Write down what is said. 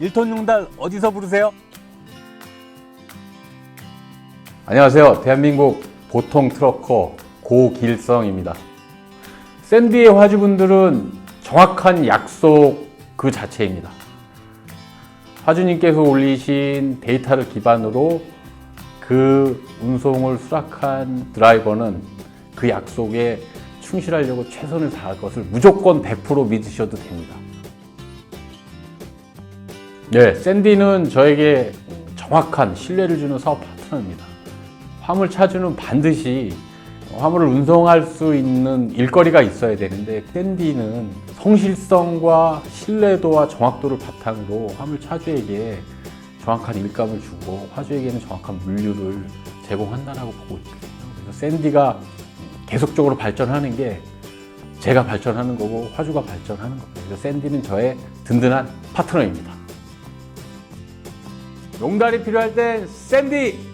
1톤 용달 어디서 부르세요? 안녕하세요. 대한민국 보통 트러커 고길성입니다. 샌디의 화주분들은 정확한 약속 그 자체입니다. 화주님께서 올리신 데이터를 기반으로 그 운송을 수락한 드라이버는 그 약속에 충실하려고 최선을 다할 것을 무조건 100% 믿으셔도 됩니다. 네, 샌디는 저에게 정확한 신뢰를 주는 사업 파트너입니다. 화물 차주는 반드시 화물을 운송할 수 있는 일거리가 있어야 되는데 샌디는 성실성과 신뢰도와 정확도를 바탕으로 화물 차주에게 정확한 일감을 주고 화주에게는 정확한 물류를 제공한다라고 보고 있거든요. 그래서 샌디가 계속적으로 발전하는 게 제가 발전하는 거고 화주가 발전하는 거예요. 그래서 샌디는 저의 든든한 파트너입니다. 용달이 필요할 땐 샌디